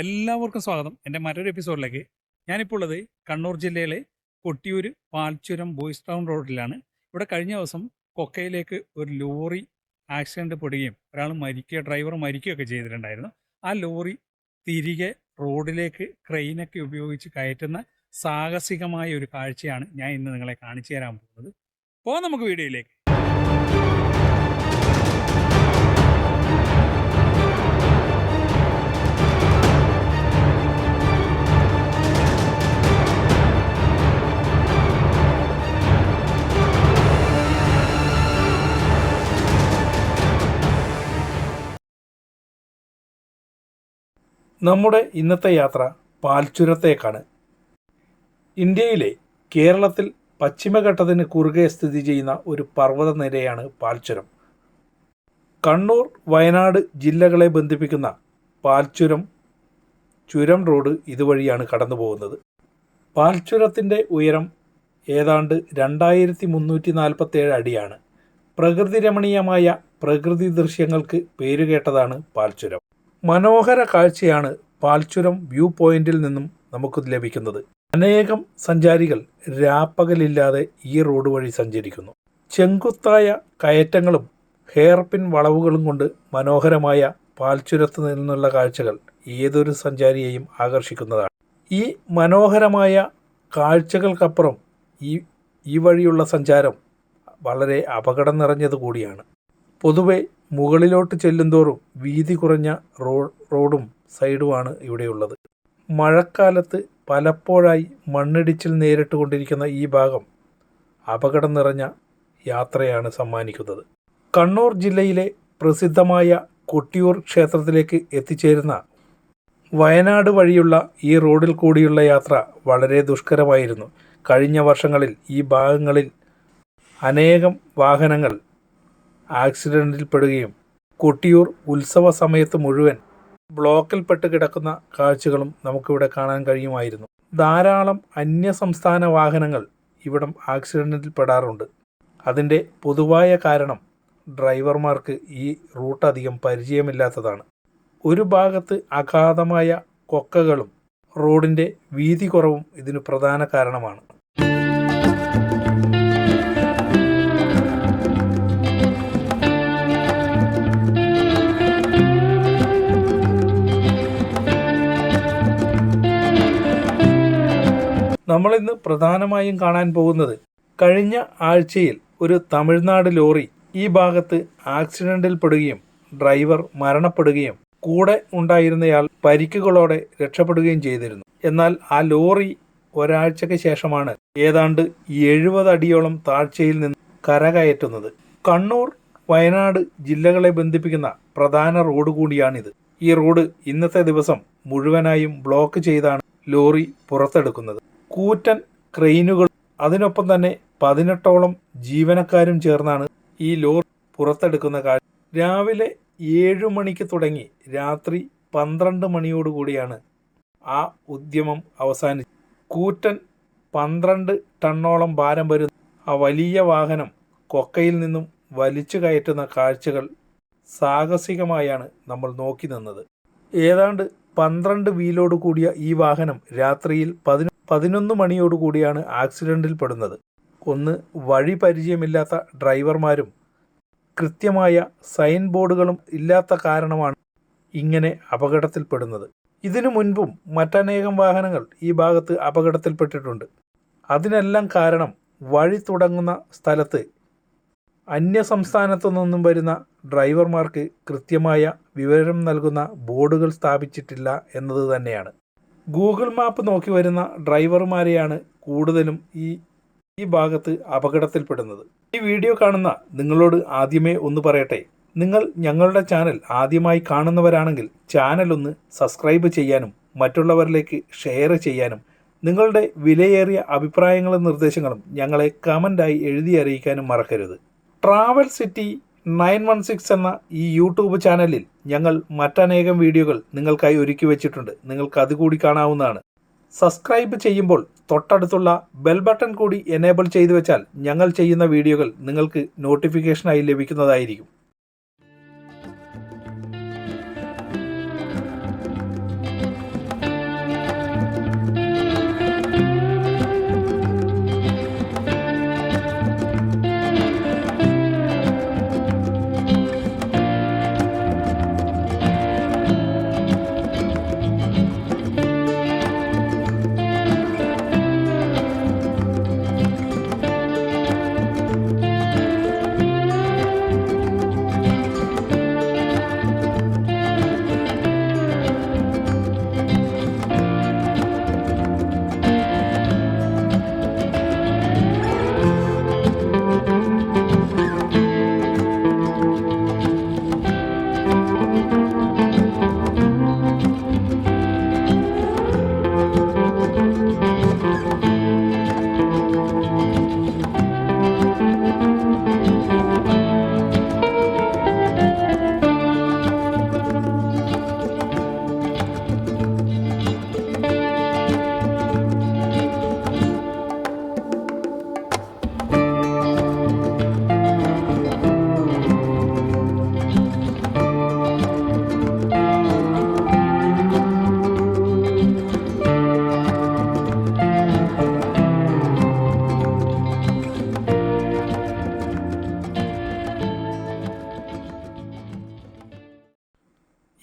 എല്ലാവർക്കും സ്വാഗതം. എന്റെ മറ്റൊരു എപ്പിസോഡിലേക്ക്. ഞാനിപ്പോൾ ഉള്ളത് കണ്ണൂർ ജില്ലയിലെ കൊട്ടിയൂർ പാൽച്ചുരം ബോയ്സ് ടൗൺ റോഡിലാണ്. ഇവിടെ കഴിഞ്ഞ ദിവസം കൊക്കയിലേക്ക് ഒരു ലോറി ആക്സിഡന്റ് പെടുകയും ഒരാൾ മരിക്കുക ഡ്രൈവർ മരിക്കുകയൊക്കെ ചെയ്തിട്ടുണ്ടായിരുന്നു. ആ ലോറി തിരികെ റോഡിലേക്ക് ക്രെയിനൊക്കെ ഉപയോഗിച്ച് കയറ്റുന്ന സാഹസികമായ ഒരു കാഴ്ചയാണ് ഞാൻ ഇന്ന് നിങ്ങളെ കാണിച്ചു തരാൻ പോകുന്നത്. പോകാം നമുക്ക് വീഡിയോയിലേക്ക്. നമ്മുടെ ഇന്നത്തെ യാത്ര പാൽച്ചുരത്തേക്കാണ്. ഇന്ത്യയിലെ കേരളത്തിൽ പശ്ചിമഘട്ടത്തിന് കുറുകെ സ്ഥിതി ചെയ്യുന്ന ഒരു പർവത നിരയാണ് പാൽച്ചുരം. കണ്ണൂർ വയനാട് ജില്ലകളെ ബന്ധിപ്പിക്കുന്ന പാൽച്ചുരം ചുരം റോഡ് ഇതുവഴിയാണ് കടന്നു പോകുന്നത് പാൽച്ചുരത്തിന്റെ ഉയരം ഏതാണ്ട് രണ്ടായിരത്തി മുന്നൂറ്റി നാൽപ്പത്തേഴ് അടിയാണ്. പ്രകൃതിരമണീയമായ പ്രകൃതി ദൃശ്യങ്ങൾക്ക് പേരുകേട്ടതാണ് പാൽച്ചുരം. മനോഹര കാഴ്ചയാണ് പാൽച്ചുരം വ്യൂ പോയിന്റിൽ നിന്നും നമുക്ക് ലഭിക്കുന്നത്. അനേകം സഞ്ചാരികൾ രാപ്പകലില്ലാതെ ഈ റോഡ് വഴി സഞ്ചരിക്കുന്നു. ചെങ്കുത്തായ കയറ്റങ്ങളും ഹെയർപിൻ വളവുകളും കൊണ്ട് മനോഹരമായ പാൽച്ചുരത്ത് നിന്നുള്ള കാഴ്ചകൾ ഏതൊരു സഞ്ചാരിയെയും ആകർഷിക്കുന്നതാണ്. ഈ മനോഹരമായ കാഴ്ചകൾക്കപ്പുറം ഈ ഈ വഴിയുള്ള സഞ്ചാരം വളരെ അപകടം നിറഞ്ഞത് കൂടിയാണ്. പൊതുവെ മുകളിലോട്ട് ചെല്ലുന്തോറും വീതി കുറഞ്ഞ റോ റോഡും സൈഡുമാണ് ഇവിടെയുള്ളത്. മഴക്കാലത്ത് പലപ്പോഴായി മണ്ണിടിച്ചിൽ നേരിട്ടുകൊണ്ടിരിക്കുന്ന ഈ ഭാഗം അപകടം നിറഞ്ഞ യാത്രയാണ് സമ്മാനിക്കുന്നത്. കണ്ണൂർ ജില്ലയിലെ പ്രസിദ്ധമായ കൊട്ടിയൂർ ക്ഷേത്രത്തിലേക്ക് എത്തിച്ചേരുന്ന വയനാട് വഴിയുള്ള ഈ റോഡിൽ കൂടിയുള്ള യാത്ര വളരെ ദുഷ്കരമായിരുന്നു. കഴിഞ്ഞ വർഷങ്ങളിൽ ഈ ഭാഗങ്ങളിൽ അനേകം വാഹനങ്ങൾ ആക്സിഡന്റിൽപ്പെടുകയും കൊട്ടിയൂർ ഉത്സവ സമയത്ത് മുഴുവൻ ബ്ലോക്കിൽപ്പെട്ട് കിടക്കുന്ന കാഴ്ചകളും നമുക്കിവിടെ കാണാൻ കഴിയുമായിരുന്നു. ധാരാളം അന്യസംസ്ഥാന വാഹനങ്ങൾ ഇവിടം ആക്സിഡന്റിൽ പെടാറുണ്ട് അതിന്റെ പൊതുവായ കാരണം ഡ്രൈവർമാർക്ക് ഈ റൂട്ട് അധികം പരിചയമില്ലാത്തതാണ്. ഒരു ഭാഗത്ത് അഗാധമായ കൊക്കകളും റോഡിന്റെ വീതി കുറവും ഇതിന് പ്രധാന കാരണമാണ്. നമ്മളിന്ന് പ്രധാനമായും കാണാൻ പോകുന്നത് കഴിഞ്ഞ ആഴ്ചയിൽ ഒരു തമിഴ്നാട് ലോറി ഈ ഭാഗത്ത് ആക്സിഡന്റിൽ പെടുകയും ഡ്രൈവർ മരണപ്പെടുകയും കൂടെ ഉണ്ടായിരുന്നയാൾ പരിക്കുകളോടെ രക്ഷപ്പെടുകയും ചെയ്തിരുന്നു. എന്നാൽ ആ ലോറി ഒരാഴ്ചയ്ക്ക് ശേഷമാണ് ഏതാണ്ട് എഴുപത് അടിയോളം താഴ്ചയിൽ നിന്ന് കരകയറ്റുന്നത്. കണ്ണൂർ വയനാട് ജില്ലകളെ ബന്ധിപ്പിക്കുന്ന പ്രധാന റോഡ് കൂടിയാണിത്. ഈ റോഡ് ഇന്നത്തെ ദിവസം മുഴുവനായും ബ്ലോക്ക് ചെയ്താണ് ലോറി പുറത്തെടുക്കുന്നത്. കൂറ്റൻ ക്രെയിനുകൾ അതിനൊപ്പം തന്നെ പതിനെട്ടോളം ജീവനക്കാരും ചേർന്നാണ് ഈ ലോറി പുറത്തെടുക്കുന്ന കാഴ്ച രാവിലെ ഏഴു മണിക്ക് തുടങ്ങി രാത്രി പന്ത്രണ്ട് മണിയോടുകൂടിയാണ് ആ ഉദ്യമം അവസാനിച്ചത്. കൂറ്റൻ പന്ത്രണ്ട് ടണ്ണോളം ഭാരം വരുന്ന ആ വലിയ വാഹനം കൊക്കയിൽ നിന്നും വലിച്ചു കയറ്റുന്ന കാഴ്ചകൾ സാഹസികമായാണ് നമ്മൾ നോക്കി നിന്നത്. ഏതാണ്ട് പന്ത്രണ്ട് വീലോട് കൂടിയ ഈ വാഹനം രാത്രിയിൽ പതിനൊ പതിനൊന്ന് മണിയോടുകൂടിയാണ് ആക്സിഡന്റിൽ പെടുന്നത്. ഒന്ന് വഴി പരിചയമില്ലാത്ത ഡ്രൈവർമാരും കൃത്യമായ സൈൻ ബോർഡുകളും ഇല്ലാത്ത കാരണമാണ് ഇങ്ങനെ അപകടത്തിൽപ്പെടുന്നത്. ഇതിനു മുൻപും മറ്റനേകം വാഹനങ്ങൾ ഈ ഭാഗത്ത് അപകടത്തിൽപ്പെട്ടിട്ടുണ്ട്. അതിനെല്ലാം കാരണം വഴി തുടങ്ങുന്ന സ്ഥലത്ത് അന്യ സംസ്ഥാനത്തു നിന്നും വരുന്ന ഡ്രൈവർമാർക്ക് കൃത്യമായ വിവരം നൽകുന്ന ബോർഡുകൾ സ്ഥാപിച്ചിട്ടില്ല എന്നത് തന്നെയാണ്. ഗൂഗിൾ മാപ്പ് നോക്കി വരുന്ന ഡ്രൈവർമാരെയാണ് കൂടുതലും ഈ ഈ ഭാഗത്ത് അപകടത്തിൽപ്പെടുന്നത്. ഈ വീഡിയോ കാണുന്ന നിങ്ങളോട് ആദ്യമേ ഒന്ന് പറയട്ടെ. നിങ്ങൾ ഞങ്ങളുടെ ചാനൽ ആദ്യമായി കാണുന്നവരാണെങ്കിൽ ചാനൽ ഒന്ന് സബ്സ്ക്രൈബ് ചെയ്യാനും മറ്റുള്ളവരിലേക്ക് ഷെയർ ചെയ്യാനും നിങ്ങളുടെ വിലയേറിയ അഭിപ്രായങ്ങളും നിർദ്ദേശങ്ങളും ഞങ്ങളെ കമന്റായി എഴുതി അറിയിക്കാനും മറക്കരുത്. Travel city nine one six എന്ന ഈ യൂട്യൂബ് ചാനലിൽ ഞങ്ങൾ മറ്റനേകം വീഡിയോകൾ നിങ്ങൾക്കായി ഒരുക്കി വെച്ചിട്ടുണ്ട്. നിങ്ങൾക്ക് അതുകൂടി കാണാവുന്നതാണ്. സബ്സ്ക്രൈബ് ചെയ്യുമ്പോൾ തൊട്ടടുത്തുള്ള ബെൽ ബട്ടൺ കൂടി എനേബിൾ ചെയ്തു വെച്ചാൽ ഞങ്ങൾ ചെയ്യുന്ന വീഡിയോകൾ നിങ്ങൾക്ക് നോട്ടിഫിക്കേഷനായി ലഭിക്കുന്നതായിരിക്കും.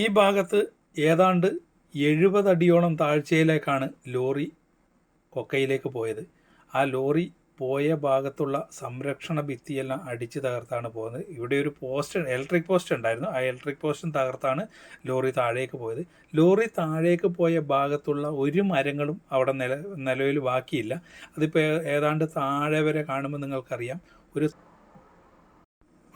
ഈ ഭാഗത്ത് ഏതാണ്ട് എഴുപത് അടിയോളം താഴ്ചയിലേക്കാണ് ലോറി കൊക്കയിലേക്ക് പോയത്. ആ ലോറി പോയ ഭാഗത്തുള്ള സംരക്ഷണ ഭിത്തിയെല്ലാം അടിച്ച് തകർത്താണ് പോകുന്നത്. ഇവിടെ ഒരു പോസ്റ്റ് ഇലക്ട്രിക് പോസ്റ്റ് ഉണ്ടായിരുന്നു. ആ ഇലക്ട്രിക് പോസ്റ്റും തകർത്താണ് ലോറി താഴേക്ക് പോയത്. ലോറി താഴേക്ക് പോയ ഭാഗത്തുള്ള ഒരു മരങ്ങളും അവിടെ നില നിലവിൽ ബാക്കിയില്ല. അതിപ്പോൾ ഏതാണ്ട് താഴെ വരെ കാണുമ്പോൾ നിങ്ങൾക്കറിയാം. ഒരു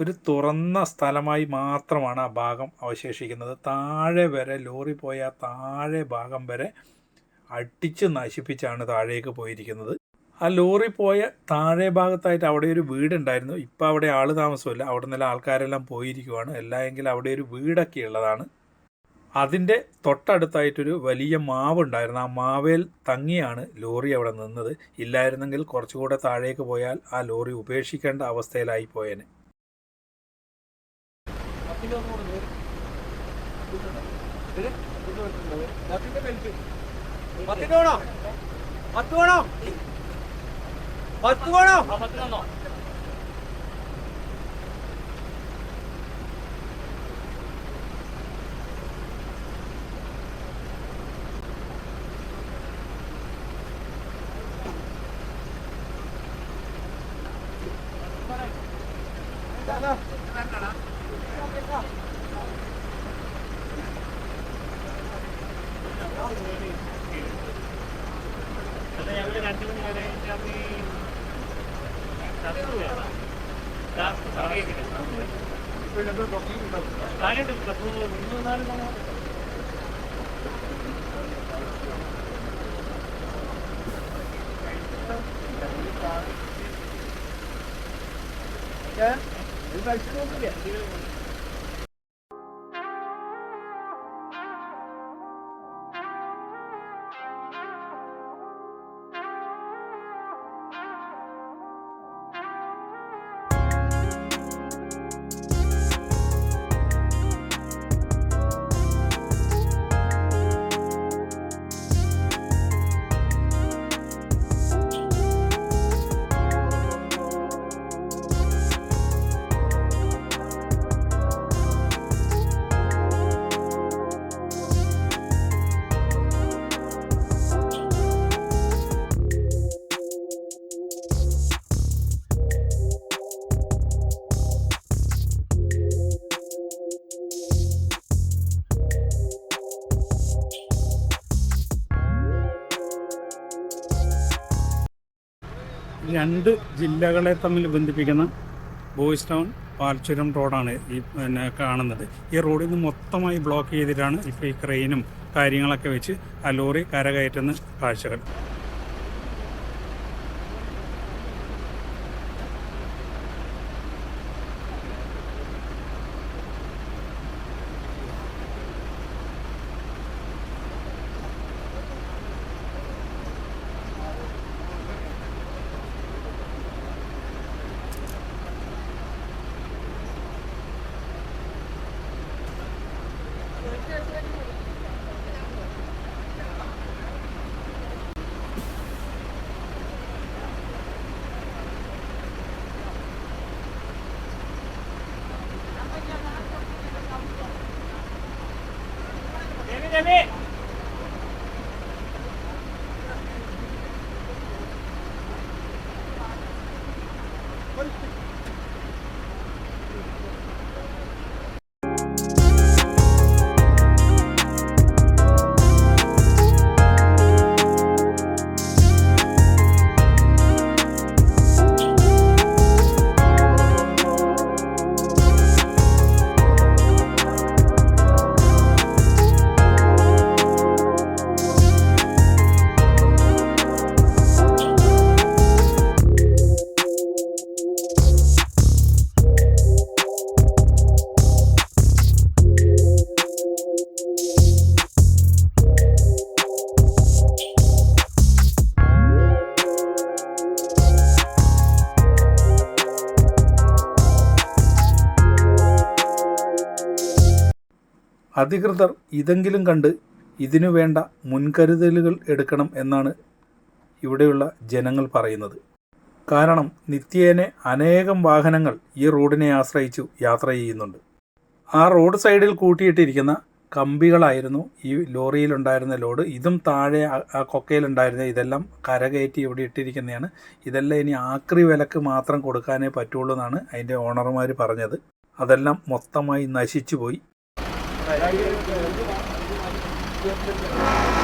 ഒരു തുറന്ന സ്ഥലമായി മാത്രമാണ് ആ ഭാഗം അവശേഷിക്കുന്നത്. താഴെ വരെ ലോറി പോയ താഴെ ഭാഗം വരെ അടിച്ച് നശിപ്പിച്ചാണ് താഴേക്ക് പോയിരിക്കുന്നത്. ആ ലോറി പോയ താഴെ ഭാഗത്തായിട്ട് അവിടെ ഒരു വീടുണ്ടായിരുന്നു. ഇപ്പോൾ അവിടെ ആൾ താമസമില്ല. അവിടെ നിന്നുള്ള ആൾക്കാരെല്ലാം പോയിരിക്കുവാണ്. എല്ലായെങ്കിലും അവിടെ ഒരു വീടൊക്കെ ഉള്ളതാണ്. അതിന്റെ തൊട്ടടുത്തായിട്ടൊരു വലിയ മാവ് ഉണ്ടായിരുന്നു ആ മാവേൽ തങ്ങിയാണ് ലോറി അവിടെ നിന്നത്. ഇല്ലായിരുന്നെങ്കിൽ കുറച്ചുകൂടെ താഴേക്ക് പോയാൽ ആ ലോറി ഉപേക്ഷിക്കേണ്ട അവസ്ഥയിലായി പോയേനെ. പത്ത് വേണോ? പത്ത് വേണോ? പത്ത് 人你在车子里 രണ്ട് ജില്ലകളെ തമ്മിൽ ബന്ധിപ്പിക്കുന്ന ബോയ്സ് ടൗൺ പാൽച്ചുരം റോഡാണ് ഈ പിന്നെ കാണുന്നത്. ഈ റോഡിൽ നിന്ന് മൊത്തമായി ബ്ലോക്ക് ചെയ്തിട്ടാണ് ഇപ്പോൾ ഈ ക്രെയിനും കാര്യങ്ങളൊക്കെ വെച്ച് ആ ലോറി കരകയറ്റുന്ന കാഴ്ചകൾ. Konflikt അധികൃതർ ഇതെങ്കിലും കണ്ട് ഇതിനു വേണ്ട മുൻകരുതലുകൾ എടുക്കണം എന്നാണ് ഇവിടെയുള്ള ജനങ്ങൾ പറയുന്നത്. കാരണം നിത്യേനെ അനേകം വാഹനങ്ങൾ ഈ റോഡിനെ ആശ്രയിച്ചു യാത്ര ചെയ്യുന്നുണ്ട്. ആ റോഡ് സൈഡിൽ കൂട്ടിയിട്ടിരിക്കുന്ന കമ്പികളായിരുന്നു ഈ ലോറിയിലുണ്ടായിരുന്ന ലോഡ്. ഇതും താഴെ ആ- കൊക്കയിലുണ്ടായിരുന്ന ഇതെല്ലാം കരകയറ്റി ഇവിടെ ഇട്ടിരിക്കുന്നതാണ്. ഇതെല്ലാം ഇനി ആക്രി വിലക്ക് മാത്രം കൊടുക്കാനേ പറ്റുള്ളൂ എന്നാണ് അതിന്റെ ഓണർമാർ പറഞ്ഞത്. അതെല്ലാം മൊത്തമായി നശിച്ചു പോയി. ഇത് തപ്പി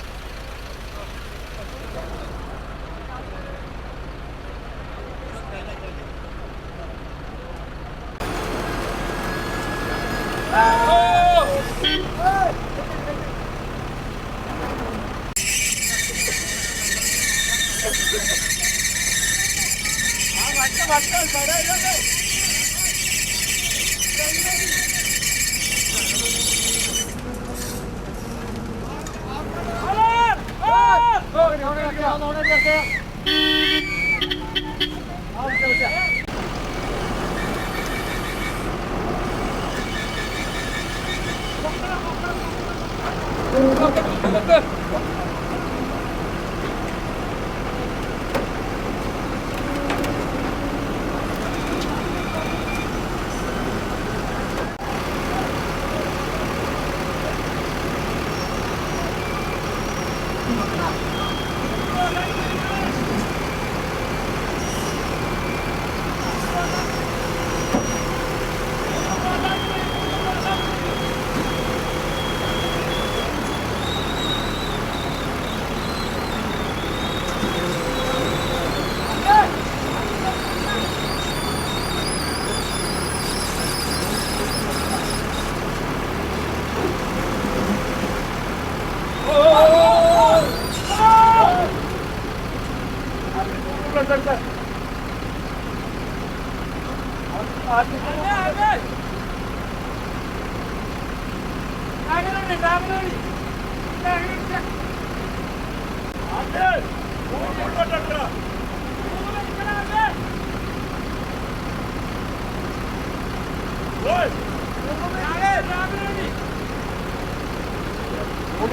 തീർന്നില്ലേ അത്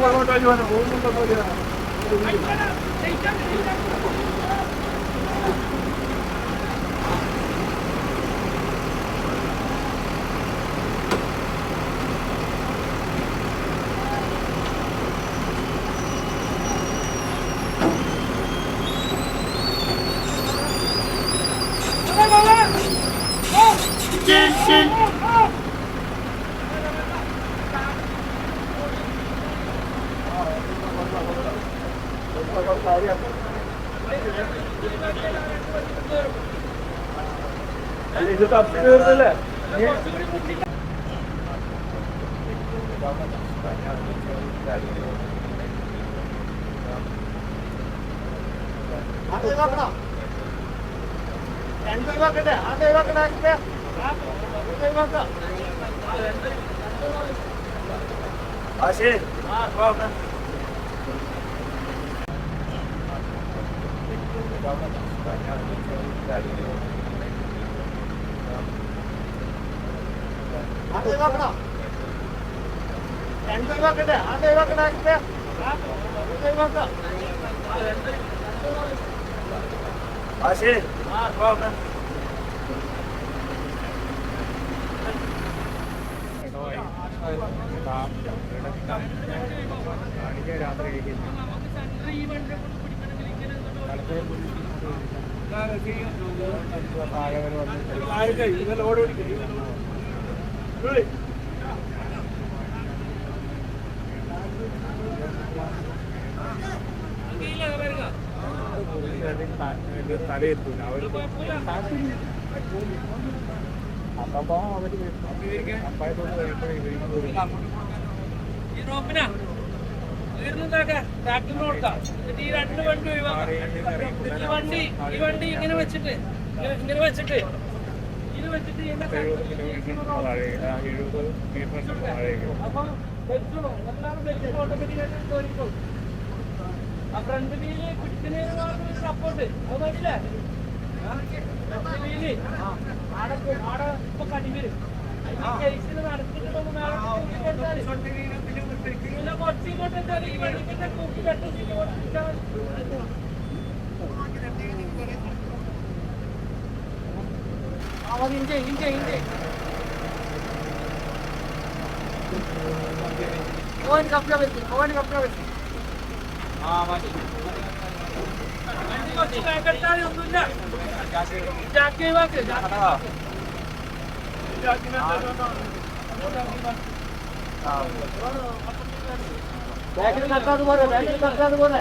നോക്കണം രണ്ട് നോക്കട്ടെ അത് നോക്കട്ടെ നോക്കാം ആ ആ ഒഴിവാക്കട്ടെ. ഇത് ഒഴിവാക്കാം. ആ ശരി അപ്പൊ അവർ അപ്പായത്തോട് ഇവൻ ഈ കൊടുക്കാം എന്നിട്ട് ഈ രണ്ട് വണ്ടി ഇങ്ങനെ വെച്ചിട്ട് ഇങ്ങനെ- വെച്ചിട്ട്. എഴുപത് കിലോമീറ്റർ താഴെ എഴുപത് മീറ്റർ താഴേക്ക് ഫ്രണ്ട് വീൽ പിടിക്കുന്നതിന് സപ്പോർട്ട് അത് മതിയില്ലേ? വീൽ ആടെ ആടെ ഇപ്പൊ കടി വരും കേസിൽ നടത്തിയിട്ടൊന്ന് മേലെ കൊടുത്താൽ പിന്നെ കുറച്ച് ഇങ്ങോട്ട് എന്താ ഈ വണ്ടിന്റെ കൂട്ടി കെട്ടി. ഇങ്ങോട്ട് আমাদের ইঞ্জে ইঞ্জে ইঞ্জে ఓన్ కప్పులో పెట్టి ఓన్ కప్పులో పెట్టి బ్యాటరీ కట్టాదు పోరా బ్యాటరీ కట్టాదు పోరా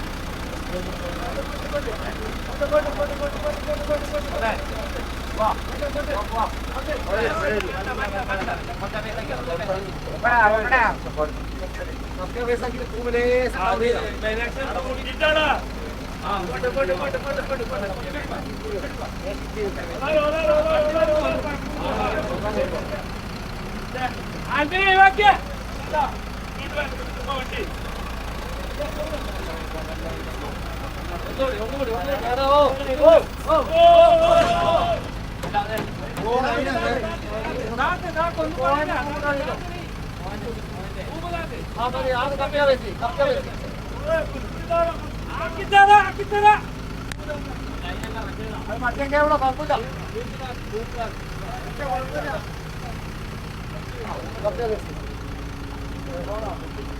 అంతే ఓకే ఇటు കത്താതെ പോലെ ബാക്കിൽ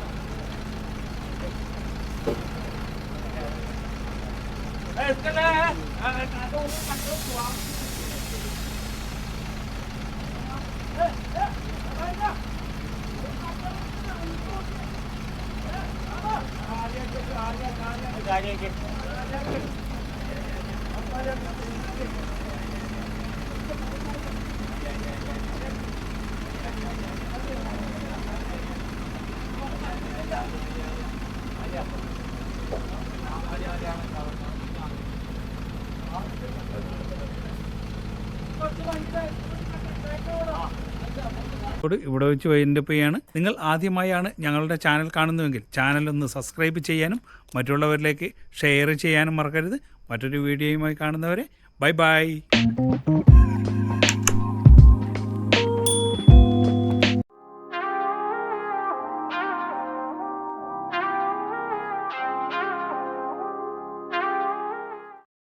മറ്റേ കേവലം കുഴപ്പമില്ല ഔന്നത്തോളം വെക്കണം കപ്പ വെച്ച് കപ്പ വെച്ച് കപ്പ വെച്ച് ആ ഡ്രാഗൺ എടുക്കല്ലേ ഇവിടെ വെച്ച് വൈൻഡപ്പ് നിങ്ങൾ ആദ്യമായാണ് ഞങ്ങളുടെ ചാനൽ കാണുന്നുവെങ്കിൽ ചാനൽ ഒന്ന് സബ്സ്ക്രൈബ് ചെയ്യാനും മറ്റുള്ളവരിലേക്ക് ഷെയർ ചെയ്യാനും മറക്കരുത്. മറ്റൊരു വീഡിയോയുമായി കാണുന്നവരെ ബൈ ബൈ